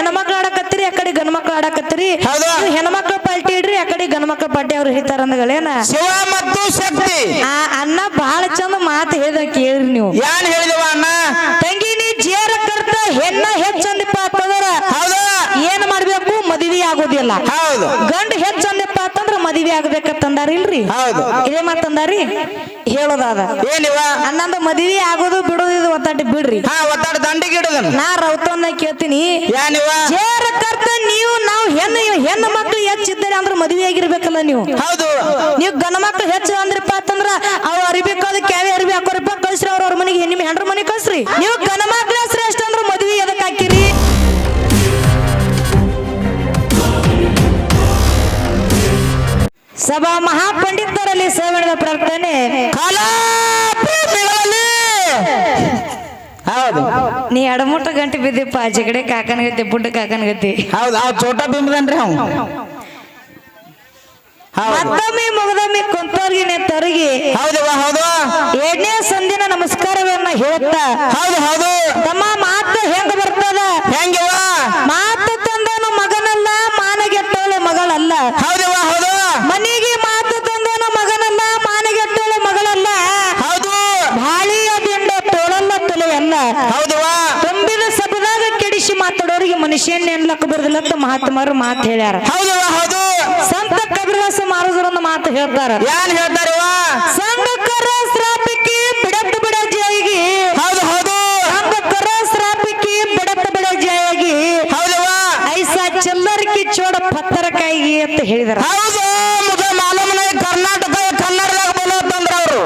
ಹೆಣ್ಮಕ್ಳು ಆಡಕತ್ತೀರಿ ಆ ಕಡೆ ಗಂಡ್ ಮಕ್ಳು ಆಡಕತ್ತೀರಿ. ಹೆಣ್ಮಕ್ಳು ನೀವು ಹೆಣ್ಮಕ್ಳ ಪಾರ್ಟಿ ಇಡ್ರಿ ಆ ಕಡೆ ಗಂಡ್ ಮಕ್ಳ ಪಾರ್ಟಿ ಅವ್ರು ಹೇಳ್ತಾರ ಅಂದಗಳೇನ? ಶಿವ ಮತ್ತು ಶಕ್ತಿ. ಆ ಅಣ್ಣ ಬಹಳ ಚಂದ ಮಾತು ಹೇಳಿದ ಕೇಳ್ರಿ ನೀವು. ಏನ್ ಹೇಳಿದವ ಅಣ್ಣ? ತಂಗಿ ನೀ ಜೇರ ಕರ್ತ ಹೆಣ್ಣ ಹೆಚ್ಚಂದಿಪ್ಪ ಅಂತಂದ್ರ ಹೌದಾ? ಏನ್ ಮಾಡ್ಬೇಕು? ಮದುವೆ ಆಗೋದಿಲ್ಲ. ಹೌದು. ಗಂಡ ಹೆಚ್ಚಂದಿಪ್ಪ ಅಂತಂದ್ರ ಮದುವೆ ಆಗ್ಬೇಕಂತಂದಾರ ಇಲ್ರಿ? ಹೌದು. ಇದೇ ಮಾತಂದಾರಿ ಹೇಳೋದಾದ ಏನಿವ? ಅನ್ನಂದ ಮದುವೆ ಆಗೋದು ಬಿಡೋದು ಇದು ಒತ್ತಾಟಿ ಬಿಡ್ರಿ. ಹಾ ಒತ್ತಾಡ ದಂಡಿಗೆ ನಾ ರೌತನ್ನ ಕೇಳ್ತೀನಿ. ಏನಿವ? ಜೇರ ಕರ್ತ ನೀವು ನಾವು ಹೆಣ್ಣು ಹೆಣ್ಣು ಮಕ್ಳು ಹೆಚ್ಚಿದ್ದಾರೆ ಅಂದ್ರೆ ಮದುವೆ ಆಗಿರ್ಬೇಕಲ್ಲ ನೀವು. ಹೌದು. ನೀವು ಗಂಡ ಮಕ್ಳು ಹೆಚ್ಚು ಅಂದ್ರಪ್ಪ ಅಂತಂದ್ರ ಅವ್ ಅರಿಬೇಕು ಅದಕ್ಕೆ ಯಾವ ಅರಿವಿ ಹಾಕೋರಪ್ಪ ಕಳ್ಸ್ರಿ ಅವ್ರ ಅವ್ರ ಮನೆಗೆ. ನಿಮ್ಮ ಹೆಂಡ್ರ ಮನೆಗೆ ಕಳ್ಸ್ರಿ. ನೀವು ಸಭಾ ಮಹಾಪಂಡಿತರಲ್ಲಿ ಸೇವನದ ಪ್ರಾರ್ಥನೆ ನೀ ಹೌದು. ನೀ ಎಡಮುಟ್ಟ ಗಂಟೆ ಬಿದ್ದಿಪ್ಪ ಆಚೆ ಕಡೆ ಕಾಕನಗತಿ ಬುಡ್ಡ ಕಾಕನಗತಿ ಹೌದು ಆ ಚೋಟ ಬಿಂಬದನ್ರಿ ಮತ್ತೊಮ್ಮೆ ಮುಗದೊಮ್ಮೆ ಕುಂತವ್ರಿಗೆ ತರಗಿ ಹೌದವ್ವ ಹೌದು ಎರಡನೇ ಸಂದಿನ ನಮಸ್ಕಾರವನ್ನ ಹೇಳುತ್ತಾ ಹೌದು ಹೌದು. ತಮ್ಮ ಮಾತು ಹೆಂಗ ಬರ್ತದ? ಹೆಂಗ ಮಾತು ಮನುಷ್ಯನ ಎನ್ಲಕ್ಕ ಬರುದಿಲ್ಲ ಅಂತ ಮಹಾತ್ಮರು ಮಾತು ಹೇಳ್ಯಾರ. ಹೌದು ಸಂತ ಕಬೀರದಾಸ ಒಂದು ಮಾತು ಹೇಳ್ತಾರ. ಯಾರು ಹೇಳ್ತಾರವ್ವ ಸಂಘಕರ ಶ್ರಾಪಿಕಿ ಬಿಡತ್ತ ಬಿಡ ಜಾಯಿಗಿ ಹೌದು ಹೌದು. ಸಂಘಕರ ಶ್ರಾಪಿಕಿ ಬಿಡತ್ತ ಬಿಡ ಜಾಯಿಗಿ ಹೌದವ್ವ ಐಸಾ ಚಿಲ್ಲರ್ಕಿ ಚೋಡ ಪತ್ತರ ಕಾಯಿಗೆ ಅಂತ ಹೇಳಿದಾರ. ಹೌದು ಕರ್ನಾಟಕ ಕನ್ನಡದಾಗ ಬೋಲತ್ತಂದ್ರ ಅವರು.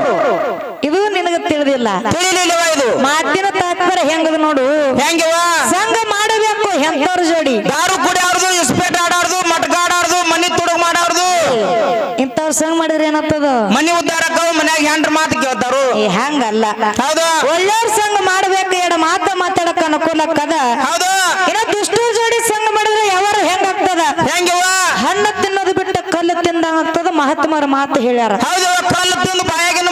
ಇದು ನಿನಗ ತಿಳಿದಿಲ್ಲ. ತಿಳಿಲಿಲ್ಲವ ಇದು. ಮಾತಿನ ತಾತ್ಪರ್ಯ ಹೆಂಗದ ನೋಡು. ಹೆಂಗವ? ಎಂತವ್ರ ಜೋಡಿ. ದಾರು ಕುಡಿಯಾರ್ದು ಇಸ್ಪೇಟ್ ಆಡಾರ್ದು ಮಟ್ಕ ಆಡಾರ್ದು ಮನಿ ತುಡುಗ್ ಮಾಡಾರ್ದು. ಇಂಥವ್ರ ಸಂಗ್ ಮಾಡಿದ್ರೆ ಏನತ್ತದ ಮನಿ ಉದ್ದಾರಕ್ಕ ಮನ್ಯಾಗ ಹೆಂಡ್ರ ಮಾತು ಕೇಳ್ತಾರು. ಏ ಹಂಗಲ್ಲ. ಹೌದು? ಒಳ್ಳೆಯವ್ರ ಸಂಘ ಮಾಡ್ಬೇಕು ಎರಡು ಮಾತ ಮಾತಾಡಕ ಅನುಕೂಲಕ್ಕದ. ಹೌದು? ಇನ್ನ ದುಷ್ಟರ ಜೋಡಿ ಸಂಘ ಮಾಡಿದ್ರೆ ಯಾವಾರ ಹೆಂಗಾಗ್ತದ ಹೆಂಗಿವ? ಹಣ್ಣು ತಿನ್ನೋದು ಬಿಟ್ಟ ಕಲ್ಲು ತಿಂದಂಗಾಗ್ತದ ಮಹಾತ್ಮರ ಮಾತು ಹೇಳ್ಯಾರ. ಹೌದು ಕಲ್ಲು ತಿಂದು ಬಾಯಾಗಿನ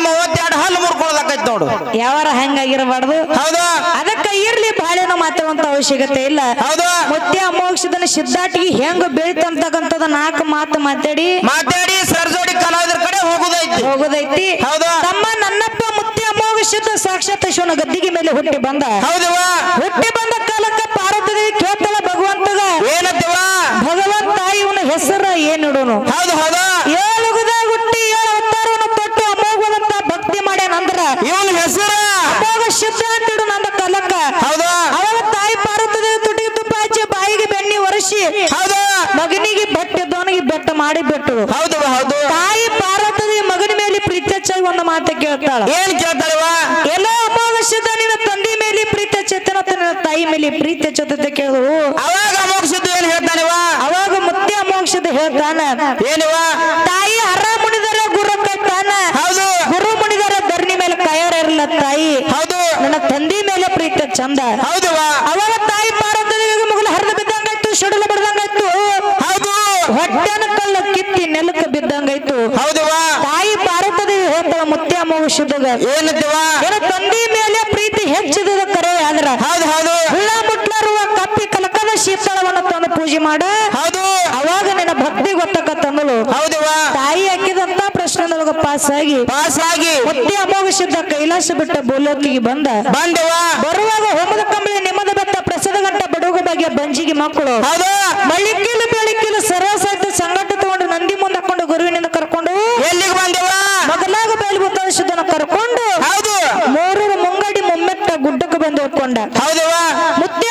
ಮೂವತ್ತೆರಡು ಹಲ್ಲು ಮುರ್ಕೊಳ್ಳೋದಾಕೈತಿ ನೋಡು. ಯಾವಾರ ಹೆಂಗಾಗಿರಬಾರ್ದು. ಹೌದಾ? ಅದಕ್ಕ ಇರ್ಲಿ ಬಾಳೆನ ಮಾತಾಡುವಂತ ಅವಶ್ಯಕತೆ ಇಲ್ಲ. ಹೌದು? ಮುತ್ಯ ಮೋಕ್ಷದನ ಸಿದ್ಧಾಟಿಗೆ ಹೆಂಗ ಬೆಳಿತಂತಕ್ಕಂಥದ ನಾಲ್ಕು ಮಾತು ಮಾತಾಡಿ. ಮಾತಾಡಿ ಸರ್ಜೋಡಿ ಕಲಾವಿದರ ಕಡೆ ಹೋಗುದೈತಿ. ಹೋಗೋದೈತಿ. ಹೌದು. ತಮ್ಮ ನನ್ನಪ್ಪ ಮುತ್ಯ ಮೋಕ್ಷದ ಸಾಕ್ಷಾತ್ ಶಿವನ ಗದ್ದಿಗೆ ಮೇಲೆ ಹುಟ್ಟಿ ಬಂದ. ಹೌದವ್ವ? ಹುಟ್ಟಿ ಬಂದ ಕಾಲಕ್ಕ ಪಾರ್ವತಿ ಕೇಳ್ತಾಳ ಭಗವಂತಗ. ಏನತ್ತಿವ ಭಗವಂತ ಇವನ ಹೆಸರ ಏನಿಡೋನು. ಹೌದು ಹೌದು ಏಳು ಗುದಾಗ ಹುಟ್ಟಿ ಏಳು ಅವತಾರವನ್ನು ತೊಟ್ಟು ಅಮೋಘವಂತ ಭಕ್ತಿ ಮಾಡ್ಯಾನಂದ್ರ ಇವನ ಹೆಸರು ಅಮೋಘ ಶುದ್ಧ ಅಂತ ಇಡು ನಂದ ಕಾಲಕ್ಕ ಹೌದು ಅವಾಗ ತಾಯಿ ಪಾರ್ವತಿ ತುಟಿಗೆ ತುಪ್ಪ ಹಚ್ಚಿ ಬಾಯಿಗೆ ಬೆಣ್ಣಿ ಒರೆಸಿ ಹೌದು ಮಗನಿಗೆ ಬೆಟ್ಟದವನಿಗೆ ಬೆಟ್ಟ ಮಾಡಿ ಬಿಟ್ಟು. ಹೌದು ಹೌದು. ತಾಯಿ ಪಾರ್ವತಿ ಮಗನ ಮೇಲೆ ಪ್ರೀತಿ ಹೆಚ್ಚಾಗಿ ಒಂದು ಮಾತು ಕೇಳ್ತಾಳ. ಏನ್ ಕೇಳ್ತಾಳವ ಎಲ್ಲ ಅಮಾವಾಸ್ಯದ ನಿನ್ನ ತಂದೆ ಮೇಲೆ ಪ್ರೀತಿ ಚೇತನ ನಿನ್ನ ತಾಯಿ ಮೇಲೆ ಪ್ರೀತಿ ಹೆಚ್ಚುತ್ತೆ ಕೇಳು. ಅವಾಗ ಅಮೋಕ್ಷದ ಏನ್ ಹೇಳ್ತಾನವ ಅವಾಗ ಮತ್ತೆ ಅಮೋಕ್ಷದ ಹೇಳ್ತಾನ. ಏನಿವ ತಾಯಿ ಹರ ಮುನಿದರ ಗುರು ಕಟ್ಟಾನ ಹೌದು. ಗುರು ಮುನಿದರ ಧರಣಿ ಮೇಲೆ ಕೈಯಾರ ಇರಲ್ಲ ತಾಯಿ. ಹೌದು. ನನ್ನ ತಂದೆ ಮೇಲೆ ಪ್ರೀತಿ ಚಂದ. ಹೌದವ ಅವಾಗ ತಾಯಿ ಪಾರ್ವತಿಗೆ ಮಗಲು ಹರಿದು ಬಿದ್ದಂಗಾಯ್ತು ಶುಡಲು ಬಿಡ್ದಂಗಾಯ್ತು ಹೌದು ಹೊಟ್ಟೆನ ಕಲ್ಲ ಕಿತ್ತಿ ನೆಲಕ್ಕೆ ಬಿದ್ದಂಗಾಯ್ತು ಹೌದವ ತಾಯಿ ಪಾರ್ವತಿ ಹೇಳ್ತಾಳ ಏನತ್ತಿವ ಏನ ತಂದಿ ಮೇಲೆ ಪ್ರೀತಿ ಹೆಚ್ಚಿದ ಕರೆ ಆದ್ರ ಹೌದು ಹೌದು. ಹುಳ ಮುಟ್ಲಾರುವ ಕಪ್ಪಿ ಕಲಕದ ಶೀತಳವನ್ನು ತಂದು ಪೂಜೆ ಮಾಡ. ಹೌದು. ಅವಾಗ ನಿನ್ನ ಭಕ್ತಿ ಗೊತ್ತಕತ್ತಂದಳು ಹೌದವ ತಾಯಿ ಹಾಕಿದಂತ ಪ್ರಶ್ನೆದೊಳಗ ಪಾಸ್ ಆಗಿ ಪಾಸ್ ಆಗಿ. ಮುತ್ತಿ ಶುದ್ಧ ಕೈಲಾಸ ಬಿಟ್ಟ ಬೋಲೋಕಿಗೆ ಬಂದ. ಬಂದವ ಬರುವಾಗ ಹೋಮದ ಕಂಬಳಿ ನಿಮ್ಮದ ಬೆತ್ತ ಪ್ರಸದ ಗಂಟ ಬಡುಗ ಬಗ್ಗೆ ಬಂಜಿಗೆ ಮಕ್ಕಳು. ಹೌದು. ಮಳಿಕಿಲು ಬೆಳಿಕಿಲು ಸರಸಾಯ್ತು ಸಂಗಟ ತಗೊಂಡು ನಂದಿ ಮುಂದೆ ಹಾಕೊಂಡು ಗುರುವಿನಿಂದ ಕರ್ಕೊಂಡು ಎಲ್ಲಿಗೆ ಬಂದವ ಮೊದಲಾಗ ಬಯಲು ಶುದ್ಧನ ಕರ್ಕೊಂಡು ಹೌದು ಮೂರರ ಮುಂಗಡಿ ಮುಮ್ಮೆಟ್ಟ ಹೋಗ್ಕೊಂಡ ಹೌದವ ಮುತ್ತಿ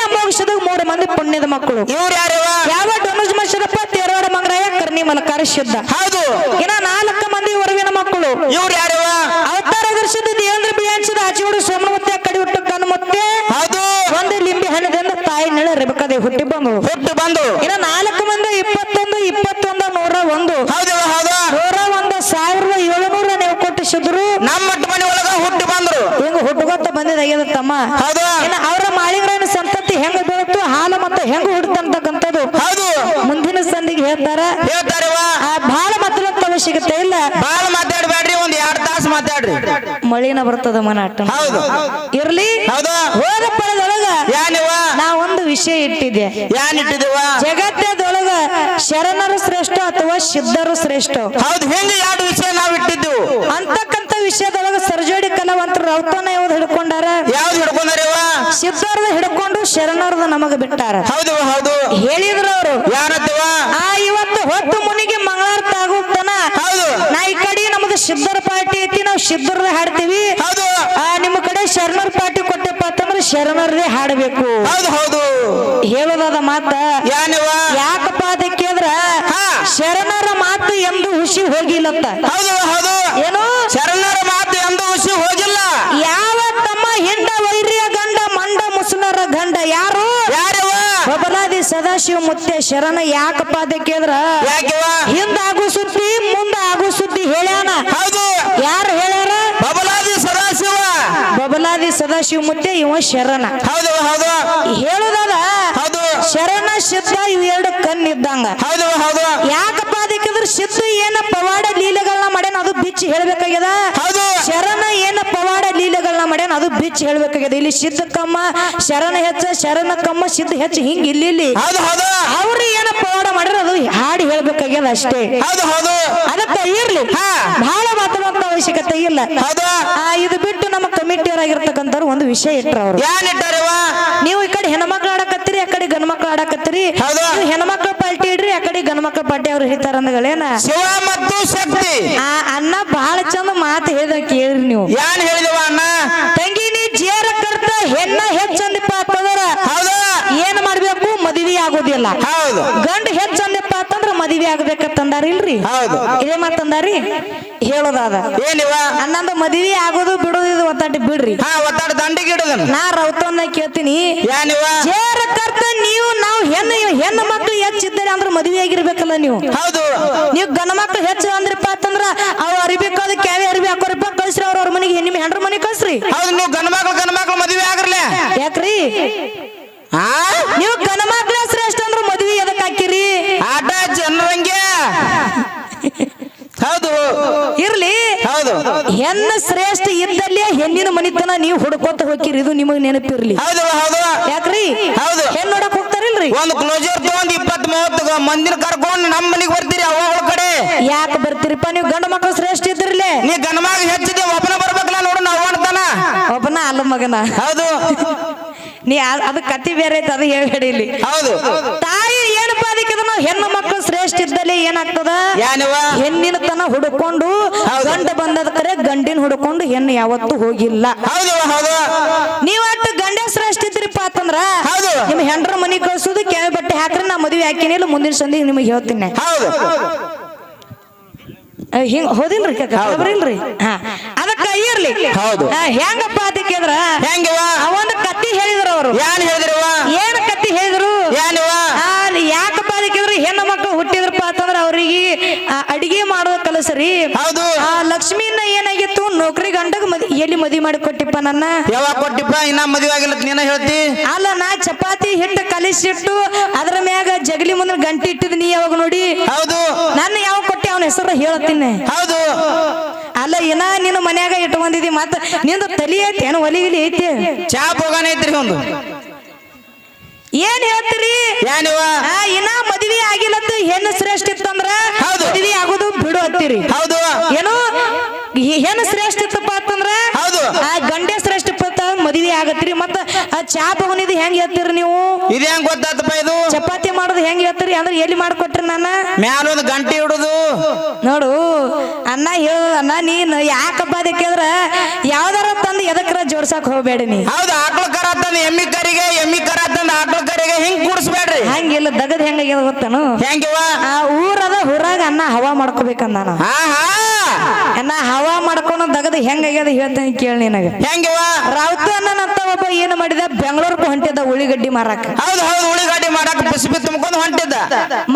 ಮೂರು ಮಂದಿ ಪುಣ್ಯದ ಮಕ್ಕಳು. ಇವ್ರು ಯಾರವ ಯಾವ ಡೊನುಜ್ ಮಶರಪ್ಪ ತೇರವಾಡ ಮಂಗರಾಯ ಕರ್ಣಿ ಮಲಕಾರ ಶುದ್ಧ. ಹೌದು. ಇನ್ನ ನಾಲ್ಕು ಮಂದಿ ಹೊರವಿನ ಮಕ್ಕಳು. ಇವ್ರು ಯಾರವ ಅವತಾರ ದರ್ಶದ ದೇವೇಂದ್ರ ಬಿಯಾಂಚದ ಆಚಿಗುಡು ಸೋಮನಮುತ್ತೆ ಕಡಿ ಹುಟ್ಟು ಕಣ್ಣುಮುತ್ತೆ ಹೌದು. ಒಂದು ಲಿಂಬಿ ಹಣ್ಣದಿಂದ ತಾಯಿ ನೆಳ ರೆಬಕದೆ ಹುಟ್ಟಿ ಬಂದು. ಹುಟ್ಟು ಬಂದು. ಇನ್ನ ನಾಲ್ಕು ಮಂದಿ ಇಪ್ಪತ್ತೊಂದು ಇಪ್ಪತ್ತೊಂದು ನೂರ ಒಂದು ಹೌದವ ಹೌದು ನೂರ ಒಂದು ಸಾವಿರದ ಏಳುನೂರ ನೀವು ಕೊಟ್ಟಿಸಿದ್ರು ನಮ್ಮ ಮಟ್ಟ ಮನೆ ಒಳಗ ಬಂದಿದ್ದಾಗ್ಯದ ತಮ್ಮ? ಇನ್ನ ಅವರ ಮಾಳಿಗರನ ಸಂತತಿ ಹೆಂಗ ಬೀಳತ್ತು ಹಾಲು ಮತ್ತೆ ಹೆಂಗ ಹುಡ್ತಂತಕ್ಕಂಥದ್ದು ಮುಂದಿನ ಸಂದಿಗೆ ಹೇಳ್ತಾರ. ಹೇಳ್ತಾರ ಆ ಬಹಳ ಮಾತ್ರ ಅವಶ್ಯಕತೆ ಇಲ್ಲ? ಬಾಳ ತಾಸು ಮಾತಾಡ್ರಿ. ಮಳಿನ ಬರ್ತದ ಮನಾಟ ಹೌದು. ಇರ್ಲಿ? ಹೌದು? ಹೋದ ಪಳದೊಳಗ ಯಾನಿವ ನಾ ಒಂದು ವಿಷಯ ಇಟ್ಟಿದ್ದೆ. ಯಾನ್ ಇಟ್ಟಿದಿವ ಜಗತ್ತದೊಳಗ ಶರಣರು ಶ್ರೇಷ್ಠ ಅಥವಾ ಸಿದ್ಧರು ಶ್ರೇಷ್ಠ? ಹೌದು ಹೆಂಗ ಎರಡು ವಿಷಯ ನಾವ್ ಇಟ್ಟಿದ್ದು ಅಂತಕ್ಕಂತ ವಿಷಯದೊಳಗ ಸರ್ಜೋಡಿ ಕಲಾವಂತರು ರೌತನ ಯಾವ್ದು ಹಿಡ್ಕೊಂಡಾರ? ಯಾವ್ದು ಹಿಡ್ಕೊಂಡಾರಿವ ಶುದ್ಧರದ ಹಿಡ್ಕೊಂಡು ಶರಣರದ ನಮಗ ಬಿಟ್ಟಾರ. ಹೌದು ಹೌದು. ಹೇಳಿದ್ರು ಅವರು ಆ ಇವತ್ತು ಹೊತ್ತು ಮುನಿಗೆ ಮಂಗಳಾರ್ಥ ಆಗುತ್ತನ ಹೌದು ನಾ ಈ ಕಡೆ ನಮ್ದು ಸಿದ್ಧರ ಪಾರ್ಟಿ ನಾವು ಹಾಡ್ತೀವಿ. ಹೌದು. ಆ ನಿಮ್ಮ ಕಡೆ ಶರಣರ ಪಾರ್ಟಿ ಕೊಟ್ಟಪ್ಪ ಅಂತಂದ್ರೆ ಶರಣರದೇ ಹಾಡಬೇಕು. ಹೌದು ಹೌದು. ಹೇಳೋದಾದ ಮಾತ ಯಾಕಪ್ಪ ಅದಕ್ಕೆ ಅಂದ್ರ ಹಾ. ಶರಣರ ಮಾತು ಎಂದು ಹುಸಿ ಹೋಗಿಲ್ಲತ್ತ ಹೌದು ಹೌದು. ಏನು? ಶರಣರ ಮಾತು ಎಂದು ಹುಸಿ ಹೋಗಿಲ್ಲ. ಯಾವ ತಮ್ಮ ಹಿಂಡ ವೈರ್ಯ ಗಂಡ ಮಂಡ ಮುಸುನರ ಗಂಡ ಯಾರು? ಯಾರಿವ ಬಬಲಾದಿ ಸದಾಶಿವ ಮುತ್ತೆ ಶರಣ ಯಾಕಪ್ಪ ಅದಕ್ಕೆ ಅಂದ್ರ ಯಾಕಿವ ಹಿಂದ ಆಗು ಸುದ್ದಿ ಮುಂದ ಆಗು ಸುದ್ದಿ ಹೇಳ್ಯಾನ ಹೌದು ಯಾರು ಹೇಳ್ಯಾರ ಬಬಲಾದಿ ಸದಾಶಿವ ಬಬಲಾದಿ ಸದಾಶಿವ ಮುಂದೆ ಇವ ಶರಣ. ಹೌದು ಹೌದು. ಹೇಳುದಾದ ಹೌದು. ಶರಣ ಸಿದ್ಧ ಇವ್ ಎರಡು ಕಣ್ಣಿದ್ದಂಗ. ಹೌದು ಹೌದು. ಯಾಕಪ್ಪ ಅದಕ್ಕಿದ್ರ ಸಿದ್ಧ ಏನ ಪವಾಡ ಲೀಲೆಗಳನ್ನ ಮಾಡ್ಯಾನ ಅದು ಬಿಚ್ಚಿ ಹೇಳ್ಬೇಕಾಗ್ಯದ? ಹೌದು. ಶರಣ ಏನ ಪವಾಡ ಮಾಡ್ಯಾನ ಅದು ಬಿಚ್ಚ ಹೇಳ್ಬೇಕಾಗ್ಯದ. ಇಲ್ಲಿ ಸಿದ್ಧ ಕಮ್ಮ ಶರಣ ಹೆಚ್ಚ ಶರಣ ಕಮ್ಮ ಸಿದ್ಧ ಹೆಚ್ಚ ಹಿಂಗ ಇಲ್ಲಿ ಇಲ್ಲಿ. ಅವ್ರು ಏನ ಪವಾಡ ಮಾಡ್ಯಾರ ಅದು ಹಾಡಿ ಹೇಳ್ಬೇಕಾಗ್ಯದ ಅಷ್ಟೇ. ಅದಕ್ಕ ಇರ್ಲಿ. ಬಹಳ ಮಾತಾಡುವಂತ ಅವಶ್ಯಕತೆ ಇಲ್ಲ. ಇದು ಬಿಟ್ಟು ನಮ್ಮ ಕಮಿಟಿಯವರಾಗಿರ್ತಕ್ಕಂಥವ್ರು ಒಂದು ವಿಷಯ ಇಟ್ರ ಅವ್ರು. ನೀವು ಈ ಕಡೆ ಹೆಣ್ಮಕ್ಳು ಆಡಕತ್ತೀರಿ ಆ ಕಡೆ ಗಂಡ್ಮಕ್ಳು ಆಡಕತ್ತಿರಿ. ಹೆಣ್ಮಕ್ಳು ಆ ಪಟ್ಟಿ ಅವ್ರು ಹಿಡಿತಾರ ಅಂದಗಳೇನ ಶಿವ ಮತ್ತು ಶಕ್ತಿ. ಆ ಅನ್ನ ಬಹಳ ಚಂದ ಮಾತು ಹೇಳ್ದ ಕೇಳ್ರಿ ನೀವು. ಯಾನ್ ಹೇಳಿದವ ಅಣ್ಣ? ತಂಗಿ ನೀ ಜೇರ ಕರ್ತ ಹೆಣ್ಣ ಹೆಚ್ಚಂದಿಪ್ಪ ಅಂತಂದ್ರ ಹೌದು. ಏನ್ ಮಾಡ್ಬೇಕು? ಮದುವೆ ಆಗೋದಿಲ್ಲ. ಹೌದು. ಗಂಡ ಹೆಚ್ಚಂದಿಪ್ಪ ಅಂತಂದ್ರ ಮದುವೆ ಆಗ್ಬೇಕಂತಂದಾರ ಇಲ್ರಿ ಹೌದು. ಇದೇ ಮಾತಂದಾರಿ ಹೇಳೋದಾದ. ಏನಿವ? ಅನ್ನಂದು ಮದುವೆ ಆಗೋದು ಬಿಡೋದು ಇದು ಒತ್ತಾಟಿ ಬಿಡ್ರಿ. ಹಾ ಒತ್ತಡ ದಂಡಿಗೆ ನಾ ರೌತನ್ನ ಕೇಳ್ತೀನಿ. ಜೇರ ಕರ್ತ ನೀವು ನಾವು ಹೆಣ್ಣು ಹೆಣ್ಣು ಮಕ್ಳು ಹೆಚ್ಚಿದ್ದಾರೆ ಅಂದ್ರೆ ಮದುವೆ ಆಗಿರ್ಬೇಕಲ್ಲ ನೀವು? ಹೌದು. ನೀವು ಗಣಮಕ್ಕ ಮಕ್ಳು ಹೆಚ್ಚು ಅಂದ್ರಪ್ಪ ಅಂತಂದ್ರ ಅವ್ ಅರಿಬೇಕಾದ ಕ್ಯಾವೆ ಅರಿವಿ ಹಾಕೋರಪ್ಪ ಕಳ್ಸ್ರಿ ಅವ್ರ ಅವ್ರ ಮನೆಗೆ. ನಿಮ್ಮ ಹೆಂಡ್ರ ಮನೆ ಕಳ್ಸ್ರಿ. ಹೌದು ನೀವು ಗಂಡ ಮಕ್ಳು ಗಂಡ ಮಕ್ಳು ಮದುವೆ ಆಗ್ರಲೆ? ಯಾಕ್ರಿ? ಹಾ ನೀವು ಗಂಡ ಮಕ್ಳ ಶ್ರೇಷ್ಠ ಅಂದ್ರೆ ಮದುವೆ ಎದಕ್ ಹಾಕಿರಿ? ಆಟ ಜನರಂಗೆ. ಹೌದು. ಇರ್ಲಿ. ಹೌದು. ಹೆಣ್ಣು ಶ್ರೇಷ್ಠ ಇದ್ದಲ್ಲೇ ಹೆಣ್ಣಿನ ಮನಿತನ ನೀವು ಹುಡ್ಕೋತ ಹೋಗಿರಿ ಇದು ನಿಮಗ್ ನೆನಪಿರ್ಲಿ. ಹೌದು ಹೌದು. ಯಾಕ್ರಿ? ಹೌದು. ಹೆಣ್ಣು ನೋಡಕ್ ಹೋಗ್ತಾರಿಲ್ರಿ? ಒಂದು ಕ್ಲೋಜರ್ ತಗೊಂಡ್ ಇಪ್ಪತ್ ಮೂವತ್ತು ಮಂದಿನ ಕರ್ಕೊಂಡು ನಮ್ಮ ಮನೆಗೆ ಬರ್ತೀರಿ ಅವ್ಗಳ ಕಡೆ. ಯಾಕೆ ಬರ್ತೀರಿಪ್ಪ ನೀವು? ಗಂಡ ಮಕ್ಳು ಶ್ರೇಷ್ಠ ಇದ್ರಲ್ಲೇ ನೀ ಗಂಡ ಮಗ ಹೆಚ್ಚಿದೆ ಒಬ್ಬನ ಬರ್ಬೇಕಲ್ಲ ನೋಡು ನಾವು ಅಂತಾನ. ಒಬ್ಬನ ಅಲ್ಲ ಮಗನ. ಹೌದು. ನೀ ಅದು ಕತಿ ಬೇರೆ ಐತೆ ಅದು ಹೇಳಿ ಇಲ್ಲಿ. ಹೌದು. ತಾಯಿ ಏನಪ್ಪ ಇದ್ದಲ್ಲಿ ಏನಾಗ್ತದ? ಹೆಣ್ಣಿನ ತನ ಹುಡುಕೊಂಡು ಗಂಡ ಬಂದದ ಕರೆ ಗಂಡಿನ ಹುಡುಕೊಂಡು ಹೆಣ್ಣು ಯಾವತ್ತೂ ಹೋಗಿಲ್ಲ. ನೀವ್ ಅಟ್ಟು ಗಂಡ ಶ್ರೇಷ್ಠ ಇದ್ರಿಪ್ಪ ಅಂತಂದ್ರ. ನಿಮ್ ಹೆಂಡ್ರ ಮನಿ ಕಳ್ಸೋದು ಕೆವಿ ಬಟ್ಟೆ ಹಾಕ್ರೆ ನಾ ಮದುವೆ ಹಾಕಿನಿ ಇಲ್ಲ ಮುಂದಿನ ಸಂದಿ ನಿಮಗೆ ಹೇಳ್ತೀನಿ. ಹಿಂಗ್ ಹೋದಿಲ್ರಿ ಹೌದು. ಹಾ. ಅದಕ್ಕ ಇರ್ಲಿ. ಹೌದು. ಹೆಂಗಪ್ಪ ಅದಕ್ಕೆ ಅಂದ್ರ ಹೆಂಗಿವ ಆ ಕತ್ತಿ ಹೇಳಿದ್ರು ಅವರು. ಯಾನ್ ಹೇಳಿದ್ರವ ಏನ್ ಕತ್ತಿ ಹೇಳಿದ್ರು ಯಾನಿವ ಆ, ಯಾಕಪ್ಪ ಅದಕ್ಕಿದ್ರೆ ಹೆಣ್ಣು ಮಕ್ಕಳು ಹುಟ್ಟಿದ್ರಪ್ಪ ಅಂತಂದ್ರ ಅವ್ರಿಗೆ ಆ, ಅಡಿಗೆ ಮಾಡೋದ್ ಹೌದು. ಆ ಲಕ್ಷ್ಮಿನ ಏನಾಗಿತ್ತು? ನೌಕರಿ ಗಂಡಗ ಮದಿ ಎಲ್ಲಿ ಮದಿ ಮಾಡಿ ಕೊಟ್ಟಿಪ್ಪ ನನ್ನ? ಯಾವಾಗ ಕೊಟ್ಟಿಪ್ಪ? ಇನ್ನ ಮದುವೆ ಆಗಿಲ್ಲ ನೀನ ಹೇಳ್ತಿ? ಅಲ್ಲ ನಾ ಚಪಾತಿ ಹಿಟ್ಟು ಕಲಿಸಿಟ್ಟು ಅದ್ರ ಮ್ಯಾಗ ಜಗಲಿ ಮುಂದೆ ಗಂಟೆ ಇಟ್ಟಿದ್ ನೀ ಯಾವಾಗ ನೋಡಿ? ಹೌದು. ನನ್ನ ಯಾವ ಕೊಟ್ಟಿ? ಅವನ ಹೆಸರು ಹೇಳ್ತೀನಿ. ಹೌದು. ಅಲ್ಲ ಏನ ನಿನ್ನ ಮನ್ಯಾಗ ಇಟ್ಕೊಂಡಿದಿ ಮತ್ತ ನಿಂದು ತಲಿ ಐತಿ ಏನು ಒಲಿ ಗಿಲಿ ಐತಿ? ಚಾ ಹೋಗಾನ ಐತ್ರಿ ಒಂದು. ಏನ್ ಹೇಳ್ತೀರಿ? ಯಾನಿವ ಆ, ಇನ್ನ ಮದ್ವಿ ಆಗಿಲ್ಲತ್ತ ಹೆಣ್ಣು ಶ್ರೇಷ್ಠ ಇತ್ತಂದ್ರ. ಮದ್ವಿ ಬಿಡು ಅಂತೀರಿ ಹೌದು. ಏನು? ಏನ್ ಹೆಣ್ಣು ಶ್ರೇಷ್ಠ ಇತ್ತಪ್ಪ ಅಂತಂದ್ರ? ಹೌದು. ಆ ಗಂಡೆ ಶ್ರೇಷ್ಠ ಮದುವೆ ಆಗತ್ರಿ. ಮತ್ತ ಆ ಚಾ ಬಗುನಿದ್ ಹೆಂಗ್ ಹೇಳ್ತೀರಿ ನೀವು? ಇದು ಹೆಂಗ್ ಗೊತ್ತಾತಪ್ಪ ಇದು? ಚಪಾತಿ ಮಾಡೋದು ಹೆಂಗ್ ಹೇಳ್ತೀರಿ? ಅಂದ್ರೆ ಎಲ್ಲಿ ಮಾಡ್ಕೊಟ್ರಿ ನನ್ನ ಮ್ಯಾಲೊಂದು ಗಂಟೆ ಹಿಡುದು ನೋಡು ಅನ್ನ ಹೇಳು ಅನ್ನ ನೀನ್ ಯಾಕಪ್ಪ ಅದಕ್ಕೆ ಅಂದ್ರ ಯಾವ್ದಾರ ತಂದು ಎದಕ್ರ ಜೋಡ್ಸಕ್ ಹೋಗ್ಬೇಡಿ ನೀ. ಹೌದು ಆಕಳ ಕರ ತಂದ ಎಮ್ಮಿ ಕರಿಗೆ ಎಮ್ಮಿ ಕರ ತಂದ ಆಕಳ ಕರಿಗೆ ಹಿಂಗ್ ಕೂಡಿಸ್ಬೇಡ್ರಿ ಹಂಗಿಲ್ಲ ದಗದ್ ಹೆಂಗಾಗ್ಯದ ಗೊತ್ತಾನು? ಹೆಂಗಿವ? ಆ ಊರದ ಊರಾಗ ಅನ್ನ ಹವಾ ಮಾಡ್ಕೋಬೇಕಂದ ನಾನು. ಹಾ ಹವಾ ಮಾಡ್ಕೊಂಡು ಹೆಂಗ ಆಗ್ಯದ ಹೇಳ್ತೇನೆ ಕೇಳಿ ನಿನಗ. ಹೆಂಗ ರಾವತ ಅಂತ ಒಬ್ಬ ಏನು ಮಾಡಿದ? ಬೆಂಗಳೂರಿಗೆ ಹೊಂಟಿದ್ದ ಉಳಿಗಡ್ಡಿ ಮಾರಾಕ. ಹೌದು ಹೌದು ಬಿಸಿ ತುಂಬಿಕೊಂಡು ಬಿಸಿಬಿ ತುಂಬ್ಕೊಂಡು ಹೊಂಟಿದ್ದ.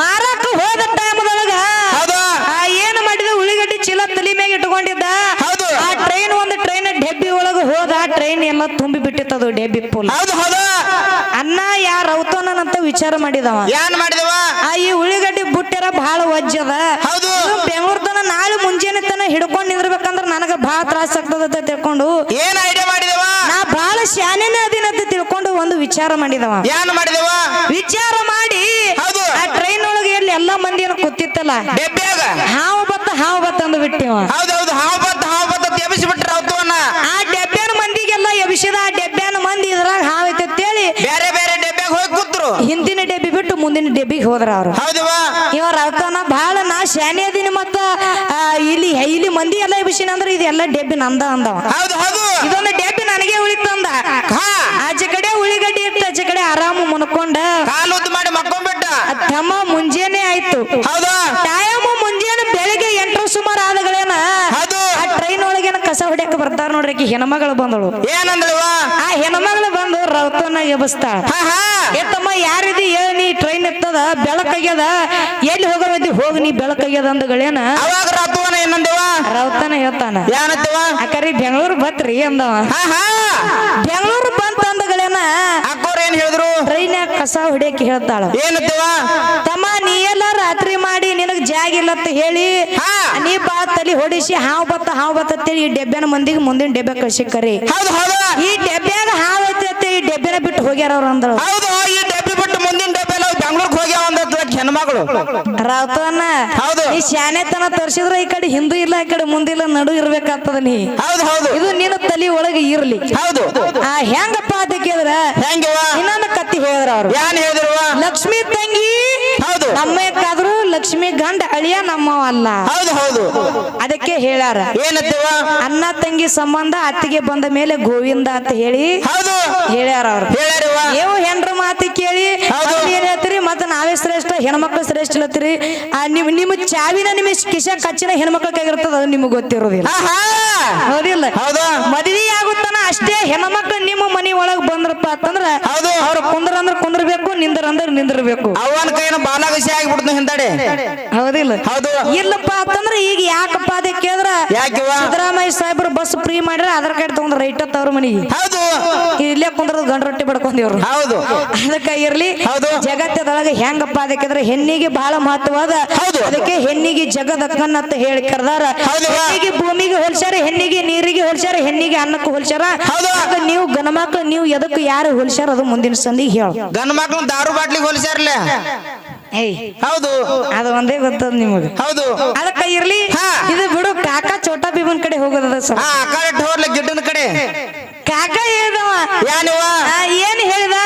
ಮಾರಾಕ ಹೋದ ಟೈಮ್ದೊಳಗ ಒಳಗ ಆ ಏನು ಮಾಡಿದ ಉಳಿಗಡ್ಡಿ ಚೀಲ ತಲೆ ಮ್ಯಾಗ ಇಟ್ಕೊಂಡಿದ್ದ? ಹೌದು. ಆ ಟ್ರೈನ್ ಒಂದು ಟ್ರೈನ್ ಡೆಬ್ಬಿ ಒಳಗ ಹೋದ ಟ್ರೈನ್ ಎಲ್ಲ ತುಂಬಿ ಬಿಟ್ಟಿತ್ತದು ಡೆಬ್ಬಿ ಪೂಲ್. ಹೌದು ಹೌದು. ಅನ್ನ ಯಾರ ರೌತನ ವಿಚಾರ ಮಾಡಿದವ? ಏನ್ ಮಾಡಿದವ? ಆ ಈ ಉಳ್ಳಿಗಡ್ಡಿ ಬುಟ್ಟಿರ ಬಹಳ ವಜ್ಜದ ಹೌದು. ಬೆಂಗಳೂರು ತನ ನಾಳೆ ಮುಂಜಾನೆ ತನ ಹಿಡ್ಕೊಂಡು ನಿಂದಿರ್ಬೇಕಂದ್ರ ನನಗ ಬಹಳ ತ್ರಾಸ ಆಗ್ತದ ಅಂತ ತಿಳ್ಕೊಂಡು ಏನ್ ಐಡಿಯಾ ಮಾಡಿದವ? ನಾ ಬಹಳ ಶಾನೆನೇ ಅದಿನ ಅಂತ ತಿಳ್ಕೊಂಡು ಒಂದು ವಿಚಾರ ಮಾಡಿದವ. ಏನ್ ಮಾಡಿದವ? ವಿಚಾರ ಮಾಡಿ ಹೌದು. ಆ ಟ್ರೈನ್ ಒಳಗೆ ಎಲ್ಲಿ ಎಲ್ಲಾ ಮಂದಿನ ಕೂತಿತ್ತಲ್ಲ. ಡೆಬ್ಬ್ಯಾಗ ಹಾವು ಬತ್ತ ಹಾವು ಬತ್ತ ಅಂದು ಬಿಟ್ಟಿವ. ಹೌದೌದು ಹಾವು ಬತ್ತ ಹಾವು ಬತ್ತ ಎಬ್ಬಿಸಿ ಬಿಟ್ರ ಆ ಡೆಬ್ಬ್ಯಾನ ಮಂದಿಗೆಲ್ಲ ಎಬಿಸಿದ ಆ ಡೆಬ್ಬ್ಯಾನ ಮಂದಿ ಇದ್ರಾಗ ಹಾವು ಐತೆ ಅಂತೇಳಿ ಬೇರೆ ಬೇರೆ ಡೆಬ್ಬ್ಯಾಗ ಹೋಗಿ ಕೂತ್ರು. ಹಿಂದಿನ ಡೆಬ್ಬಿ ಬಿಟ್ಟು ಮುಂದಿನ ಡೆಬ್ಬಿಗೆ ಹೋದ್ರ ಅವ್ರು. ಹೌದವ ಎಬಿಸಿನ ಅಂದ್ರೆ ಇದೆಲ್ಲ ಡೆಬ್ಬಿ ನಂದ ಅಂದವ. ಹೌದು ಹೌದು. ಇದೊಂದು ಡೆಬ್ಬಿ ನನಗೆ ಉಳಿತಂದ ಹಾ. ಆಚೆ ಕಡೆ ಉಳಿಗಡ್ಡಿ ಇಟ್ಟು ಆಚೆ ಕಡೆ ಆರಾಮ ಮುನ್ಕೊಂಡ. ಕಾಲು ಉದ್ದ ಮಾಡಿ ಮಕ್ಕೊಂಡ್ಬಿಟ್ಟ ತಮ್ಮ ಮುಂಜಾನೆ ಆಯ್ತು. ಹೌದಾ. ಟೈಮ್ ಮುಂಜಾನೆ ಬೆಳಿಗ್ಗೆ ಎಂಟರ ಸುಮಾರು ಆದಗಳೇನ? ಆ ಟ್ರೈನ್ ಒಳಗೇನ ಕಸ ಹೊಡ್ಯಾಕ ಬರ್ತಾರ ನೋಡ್ರಿ ಆಕಿ ಹೆಣ್ಮಗಳು ಬಂದಳು. ಏನಂದಳು? ಆ ಹೆಣ್ಮಗಳು ಬಂದು ರೌತನ ಎಬಸ್ತಾಳ. ಹಾ ತಮ್ಮ ಏತಮ್ಮ ಯಾರಿದಿ? ಹೇಳಿ ನೀ ಟ್ರೈನ್ ಇರ್ತದ ಬೆಳಕಾಗ್ಯದ ಎಲ್ಲಿ ಹೋಗೋದಿ ಹೋಗಿ ನೀ ಬೆಳಕಾಗ್ಯದ ಅಂದಗಳೇನ ಅವಾಗ ರಾತವನ ಏನಂದವ? ರೌತನ ಹೇಳ್ತಾನ. ಏನಂತವ ಅಕರಿ ಬೆಂಗಳೂರು ಬತ್ರಿ ಅಂದವ. ಬೆಂಗಳೂರು ಬಂತ ಅಂದಗಳೇನ ಅಕ್ಕೋರ್ ಏನ್ ಹೇಳಿದ್ರು? ಟ್ರೈನ್ ಕಸ ಹೊಡಿಯಕ್ಕೆ ಹೇಳ್ತಾಳ. ಏನಂತವಾ ತಮ್ಮ ನೀ ಎಲ್ಲ ರಾತ್ರಿ ಮಾಡಿ ನಿನಗ್ ಜಾಗ ಇಲ್ಲ ಅಂತ ಹೇಳಿ. ನೀ ಬಾ ತಲಿ ಹೊಡಿಸಿ ಹಾವು ಬತ್ತ ಹಾವು ಬತ್ತ ಅಂತೇಳಿ ಈ ಡೆಬ್ಬೆನ ಮಂದಿಗೆ ಮುಂದಿನ ಡೆಬ್ಬೆ ಕಳ್ಸಿ ಕರಿ ಹೌದು ಹೌದು. ಈ ಡೆಬ್ಬ್ಯಾಗ ಹಾವು ಐತೆ ಅಂತ ಈ ಡೆಬ್ಬೆನ ಬಿಟ್ಟು ಹೋಗ್ಯಾರ ಅವ್ರು ಅಂದಳು ಹೌದು ಈ ಡಬ್ಬಿ ಬಿಟ್ಟು ಮುಂದಿನ ಡಬ್ಬಿ ಎಲ್ಲ ಬೆಂಗ್ಳೂರ್ಗೆ ಹೋಗ್ಯಾವ ಅಂದ ಹೆಣ್ಮಗಳು ರಾವತವನ್ನ ಹೌದು. ಈ ಶಾನೆತನ ತರ್ಸಿದ್ರ ಈ ಕಡೆ ಹಿಂದೂ ಇಲ್ಲ ಈ ಕಡೆ ಮುಂದಿಲ್ಲ ನಡು ಇರ್ಬೇಕಾಗ್ತದ ನೀ. ಹೌದು ಹೌದು. ಇದು ನಿನ್ನ ತಲಿ ಒಳಗೆ ಇರ್ಲಿ. ಹೌದು. ಆ ಹೆಂಗಪ್ಪ ಅಂತ ಕೇಳಿದ್ರ? ಹೆಂಗವ ಇನ್ನೊಂದು ಕತ್ತಿ ಹೇಳಿದ್ರ ಅವ್ರು. ಹೇಳಿದ್ರು ಲಕ್ಷ್ಮಿ ತಂಗಿ. ಹೌದು. ನಮ್ಮಕ್ಕಾದ್ರು ಲಕ್ಷ್ಮಿ ಗಂಡ ಅಳಿಯ ನಮ್ಮವ ಅಲ್ಲ ಹೌದು ಹೌದು. ಅದಕ್ಕೆ ಹೇಳ್ಯಾರ. ಏನಂತವ ಅಣ್ಣ ತಂಗಿ ಸಂಬಂಧ ಅತ್ತಿಗೆ ಬಂದ ಮೇಲೆ ಗೋವಿಂದ ಅಂತ ಹೇಳಿ ಹೌದು. ಹೇಳ್ಯಾರ ಅವ್ರು. ಹೇಳ್ಯಾರವ ನೀವು ಹೆಂಡ್ರ ಮಾತು ಕೇಳಿ ನಾವೇ ಶ್ರೇಷ್ಠ ಹೆಣ್ಮಕ್ಳು ಶ್ರೇಷ್ಠ ಇಲ್ಲತ್ತೀರಿ ನಿಮ್ ನಿಮ್ಮ ಚಾವಿನ ನಿಮ್ಮ ಕಿಶ ಕಚ್ಚಿನ ಹೆಣ್ಮಕ್ಳ ಕೈಗಿರ್ತದ ಅದು ನಿಮಗೆ ಗೊತ್ತಿರೋದಿಲ್ಲ. ಹೌದಿಲ್ಲ? ಮದುವೆ ಆಗುತ್ತಾನ ಅಷ್ಟೇ ಹೆಣ್ಮಕ್ಳು ನಿಮ್ಮ ಮನಿ ಒಳಗ್ ಬಂದ್ರಪ್ಪ ಅಂತಂದ್ರ ಅವ್ರು ಕುಂದ್ರ ಅಂದ್ರ ಕುಂದ್ರಬೇಕು ನಿಂದ್ರ ಅಂದ್ರ ನಿಂದಿರ್ಬೇಕು. ಅವನ ಕೈನ ಬಾಲಾಗಸಿ ಆಗಿಬಿಡ್ತು ಹಿಂದಡೆ. ಹೌದಿಲ್ಲ? ಹೌದು. ಇಲ್ಲಪ್ಪ ಅಂತಂದ್ರೆ ಈಗ ಯಾಕಪ್ಪ ಅದೇ ಕೇಳಿದ್ರ? ಸಿದ್ದರಾಮಯ್ಯ ಸಾಹೇಬ್ರು ಬಸ್ ಫ್ರೀ ಮಾಡ್ಯಾರ ಆಧಾರ್ ಕಾರ್ಡ್ ತಗೊಂಡ್ರೆ ರೈಟ್ ಅವ್ರ ಮನಿಗೆ. ಹೌದು. ಇಲ್ಲೇ ಕುಂದ್ರದ ಗಂಡ ರೊಟ್ಟಿ ಬಡ್ಕೊಂಡಿವ್ರು. ಹೌದು. ಅದಕ್ಕ ಇರ್ಲಿ. ಹೌದು. ಜಗತ್ತದೊಳಗೆ ಹೆಂಗಪ್ಪ ಅದಕ್ಕೆ ಹೆಣ್ಣಿಗೆ ಬಹಳ ಮಹತ್ವದ ಹೌದು. ಅದಕ್ಕೆ ಹೆಣ್ಣಿಗೆ ಜಗದಕ್ಕನ್ನ ಅಂತ ಹೇಳಿ ಕರ್ದಾರ. ಹೆಣ್ಣಿಗೆ ಭೂಮಿಗೆ ಹೋಲ್ಸ್ಯಾರ ಹೆಣ್ಣಿಗೆ ನೀರಿಗೆ ಹೋಲ್ಸ್ಯಾರ ಹೆಣ್ಣಿಗೆ ಅನ್ನಕ್ಕೆ ಹೋಲ್ಸ್ಯಾರ. ನೀವು ಗಣಮಕ್ಳು ನೀವು ಎದಕ್ಕೆ ಯಾರು ಹೋಲ್ಸ್ಯಾರ ಅದು ಮುಂದಿನ ಸಂದಿಗೆ ಹೇಳ. ಗಣ ಮಕ್ಳು ದಾರು ಬಾಟ್ಲಿಗೆ ಹೋಲಿಸ್ಯಾರಲ್ಲ ಏಯ್. ಹೌದು. ಅದು ಒಂದೇ ಗೊತ್ತದ ನಿಮಗೆ. ಹೌದು. ಅದಕ್ಕ ಇರ್ಲಿ ಹಾ. ಇದು ಬಿಡು ಕಾಕ ಚೋಟಾ ಭೀಮನ್ ಕಡೆ ಹೋಗೋದ ಸರ್. ಹಾ ಹೋಗ್ಲಿ ಗಿಡ್ಡನ ಕಡೆ. ಕಾಕ ಹೇಳಿದವ. ಆ, ಏನ್ ಹೇಳಿದ?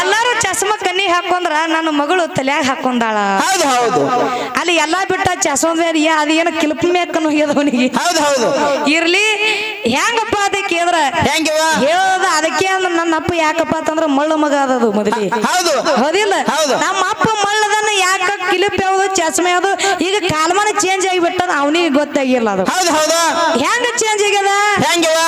ಎಲ್ಲಾರು ಚಸ್ಮ ಕನ್ನಿ ಹಾಕೊಂಡ್ರ ನನ್ನ ಮಗಳು ತಲೆಯಾಗ ಹಾಕೊಂಡಾಳ. ಹೌದು ಹೌದು. ಅಲ್ಲಿ ಎಲ್ಲಾ ಬಿಟ್ಟ ಚಸ್ಮ ಅದೇನು ಅದು ಏನು ಕಿಲ್ಪ್ ಮೇಕನು ಹೋಗ್ಯದವನಿಗೆ ಹೌದು ಹೌದು. ಇರ್ಲಿ ಹೆಂಗಪ್ಪ ಅದಕ್ಕೆ ಅಂದ್ರ ಹೆಂಗಿವ ಹೇಳೋದು ಅದಕ್ಕೆ ಅಂದ್ರೆ ನನ್ನ ಅಪ್ಪ ಯಾಕಪ್ಪ ಅಂತಂದ್ರ ಮಳ್ಳ ಮಗ ಅದದು ಮೊದಲಿ. ಹೌದು. ಹೌದಿಲ್ಲ? ಹೌದು. ನಮ್ಮ ಅಪ್ಪ ಮಳ್ಳದನ್ನ ಯಾಕ ಕಿಲಿಪ್ ಯಾವ್ದು ಚಸ್ಮೆ ಯಾವ್ದು? ಈಗ ಕಾಲಮಾನ ಚೇಂಜ್ ಆಗಿಬಿಟ್ಟ ಅವನಿಗೆ ಗೊತ್ತಾಗಿಲ್ಲ ಅದು. ಹೌದು ಹೌದು. ಹೆಂಗ ಚೇಂಜ್ ಆಗ್ಯದ? ಹೆಂಗಿವ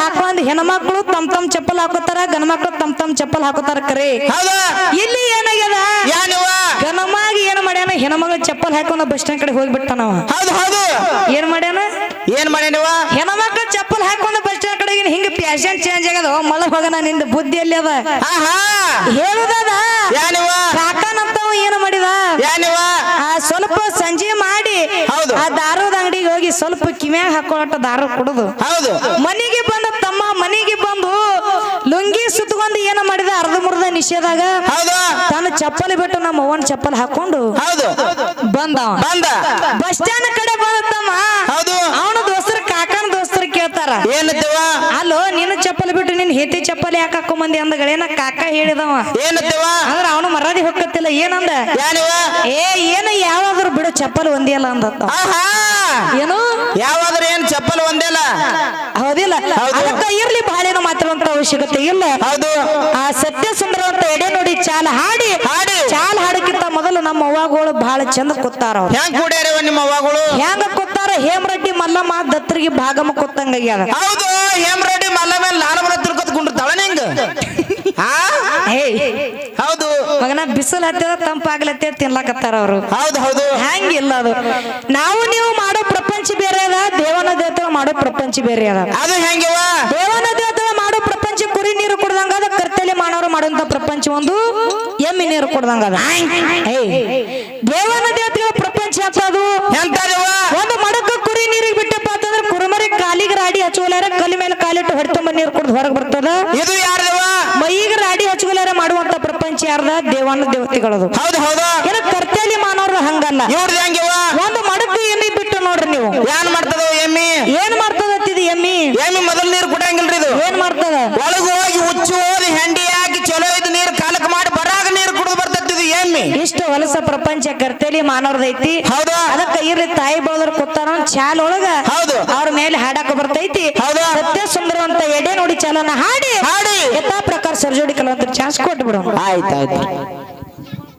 ಹಾಕೊಂಡ್ ಹೆಣ್ಮಕ್ಳು ತಮ್ ತಮ್ ಚಪ್ಪಲ್ ಹಾಕೋತಾರ ಗಣಮಕ್ಳು ತಮ್ ತಮ್ ಚಪ್ಪಲ್ ಹಾಕೋತಾರ ಕರೆ. ಹೌದು? ಇಲ್ಲಿ ಏನಾಗ್ಯದ? ಗಣಮಾಗಿ ಏನ್ ಮಾಡ್ಯಾನ? ಹೆಣ್ಮಗಳು ಚಪ್ಪಲ್ ಹಾಕೊಂಡ ಬಸ್ ಸ್ಟ್ಯಾಂಡ್ ಕಡೆ ಹೌದು ಏನ್ ಮಾಡ್ಯಾನ? ಏನ್ ಮಾಡ್ಯಾನವ ಹೆಣ್ಮಕ್ಳು ಚಪ್ಪಲ್ ಹಾಕೊಂಡ ಬಸ್ ಸ್ಟ್ಯಾಂಡ್ ಕಡೆ ಹಿಂಗ ಫ್ಯಾಷನ್ ಚೇಂಜ್ ಆಗ್ಯದ. ಮಲಗ ಮಳ ಹೋಗನ ನಿಂದ ಬುದ್ಧಿ ಎಲ್ಲಿ ಅದ. ಹೇಳುದದ? ಕಾಕನಂತವ ಏನ್ ಮಾಡಿದ? ಆ ಸ್ವಲ್ಪ ಸಂಜೆ ಮಾಡಿ ಹೌದು. ಆ ದಾರದ ಅಂಗಡಿಗೆ ಹೋಗಿ ಸ್ವಲ್ಪ ಕಿವ್ಯಾಗ ಹಾಕೊಳ್ಳೋಟ ದಾರ ಕೊಡುದು. ಹೌದು. ಮನೆಗೆ ಬಂದ ತಮ್ಮ ಮನೆಗೆ ಬಂದು ಲುಂಗಿ ಸುತ್ತಕೊಂಡು ಏನ ಮಾಡಿದ ಅರ್ಧ ಮುರ್ದ ನಿಷೇಧಾಗ ಹೌದು. ತನ್ನ ಚಪ್ಪಲಿ ಬಿಟ್ಟು ನಮ್ಮ ಅವ್ವನ ಚಪ್ಪಲ್ ಹಾಕೊಂಡು ಹೌದು. ಬಂದ ಬಸ್ ಸ್ಟ್ಯಾಂಡ್ ಕಡೆ ಬಂದ ತಮ್ಮ ಹೌದು. ಅವನ ಕಾಕನ ದೋಸ್ತರು ಕೇಳ್ತಾರ ಏನತ್ತವ ಅಲ್ಲೋ ನೀನು ಚಪ್ಪಲ್ ಬಿಟ್ಟು ನಿನ್ ಹೇತಿ ಚಪ್ಪಲಿ ಯಾಕೆ ಹಾಕೊಂಬಂದಿ ಅಂದಗಳೇನ? ಕಾಕ ಹೇಳಿದವ. ಏನತ್ತವ ಅಂದ್ರ ಅವನು ಮರಾದಿ ಹೊಕ್ಕತ್ತಿಲ್ಲ. ಏನಂದ? ಏ ಏನ ಯಾವಾದ್ರು ಬಿಡು ಚಪ್ಪಲ್ ಒಂದಿಯಲ್ಲ ಅಂದತ್ತ. ಅಂದ ಏನು? ಯಾವಾದ್ರೂ ಏನ್ ಚಪ್ಪಲ್ ಒಂದೇಲ್ಲ ಹೌದಿಲ್ಲ. ಹೌದು. ಅದಕ್ಕ ಇರ್ಲಿ ಬಹಳೇನು ಮಾತಾಡುವಂತ ಅವಶ್ಯಕತೆ ಇಲ್ಲ. ಹೌದು. ಆ ಸತ್ಯ ಸುಂದರ ಅಂತ ಎಡೆ ನೋಡಿ ಚಾಲ ಹಾಡಿ ಹಾಡಿ. ಚಾಲ ಹಾಡಕ್ಕಿಂತ ಮೊದಲು ನಮ್ಮ ಅವ್ವಗಳು ಬಹಳ ಚಂದ ಕೂತಾರ ಅವ್ರು. ಹೆಂಗ್ ಕೂಡ್ಯಾರವ ನಿಮ್ಮ ಅವ್ವಗಳು? ಹೆಂಗ ಕೂತಾರ ಹೇಮರೆಡ್ಡಿ ಮಲ್ಲಮ್ಮ ದತ್ತರಿಗೆ ಭಾಗಮ ಕೊತ್ತಂಗ ಹೌದು ಹೇಮರೆಡ್ಡಿ ಮಲ್ಲಮ್ಮ ಮೇಲೆ ಕುಂಡಿರ್ತಾಳ ನಿಂಗ ಹಾ. ಏಯ್ ಹೌದು. ಮಗನ ಬಿಸಿಲು ಹತ್ತಿರ ತಂಪಾಗ್ಲತ್ತೆ ತಿನ್ಲಕತ್ತಾರ ಅವರು. ಹೌದು ಹೌದು. ಹಂಗಿಲ್ಲ ಅದು. ನಾವು ನೀವು ಮಾಡೋ ಪ್ರಪಂಚ ಬೇರೆ ಅದ ದೇವನ ದೇವತೆ ಮಾಡೋ ಪ್ರಪಂಚ ಬೇರೆ ಅದ. ಅದು ಹೆಂಗಿವ? ದೇವನ ಮಾನವರು ಮಾಡುವಂತ ಪ್ರಪಂಚ ಒಂದು ಎಮ್ಮಿ ನೀರು ಕೊಡ್ದಂಗ ಅದ. ದೇವನ ದೇವತೆಗಳ ಪ್ರಪಂಚ ಅದು. ಎಂತದವ? ಒಂದು ಮಡಕ ಕುರಿ ನೀರಿಗೆ ಬಿಟ್ಟಪ್ಪ ಅಂತಂದ್ರೆ ಕುರುಮರಿ ಕಾಲಿಗೆ ರಾಡಿ ಹಚ್ಚುವಲಾರ ಕಲಿ ಮೇಲೆ ಕಾಲಿಟ್ಟು ಹೊಡ್ತಂಬ ನೀರು ಕುಡ್ದು ಹೊರಗೆ ಬರ್ತದ. ಇದು ಯಾರ್ದವ? ಮೈಗೆ ರಾಡಿ ಹಚ್ಚಗೋಲಾರ ಮಾಡುವಂತ ಪ್ರಪಂಚ ಯಾರ್ದ? ದೇವನ ದೇವತೆಗಳದು. ಹೌದು ಹೌದು. ಏನ ಕರ್ತೇಲಿ ಮಾನವರ ಹಂಗಲ್ಲ. ಇವ್ರದ್ದು ಹೆಂಗಿವ ಒಂದು ಮಡಕು ಎಮ್ಮಿ ಬಿಟ್ಟು ನೋಡ್ರಿ ನೀವು ಏನ್ ಮಾಡ್ತದವ ಎಮ್ಮಿ ಏನ್ ಮಾಡ್ತದ ಇದು ಎಮ್ಮಿ ಎಮ್ಮಿ ಮೊದಲು ನೀರು ಕುಡಂಗಿಲ್ರಿ ಇದು ಏನ್ ಮಾಡ್ತದ ಒಳಗೆ ಹೋಗಿ ಹುಚ್ಚು ಓದಿ ಹೆಂಡಿ ಹಾಕಿ ಚಲೋ ಇದು ನೀರು ಕಾಲಕ್ ಮಾಡಿ ಬರಾಗ ನೀರು ಕುಡಿದು ಬರ್ತೈತಿ ಇದು ಎಮ್ಮಿ ಇಷ್ಟು ಹೊಲಸ ಪ್ರಪಂಚ ಕರ್ತೇಲಿ ಮಾನವ್ರದೈತಿ ಹೌದು? ಅದಕ್ಕ ಇರ್ಲಿ ತಾಯಿ ಬಳದ್ರ ಕೂತಾರ ಚಾಲ್ ಒಳಗ ಹೌದು. ಅವ್ರ ಮೇಲೆ ಹಾಡಾಕ ಬರ್ತೈತಿ. ಹೌದು. ಸತ್ಯ ಸುಂದರವಂತ ಎಡೆ ನೋಡಿ ಚಾಲನ ಹಾಡಿ. ಹಾಡಿ. ಯಥಾ ಪ್ರಕಾರ ಸರ್ಜೋಡಿ ಕಲಾವಂತರ ಚಾನ್ಸ್ ಕೊಟ್ಟು ಬಿಡೋಣ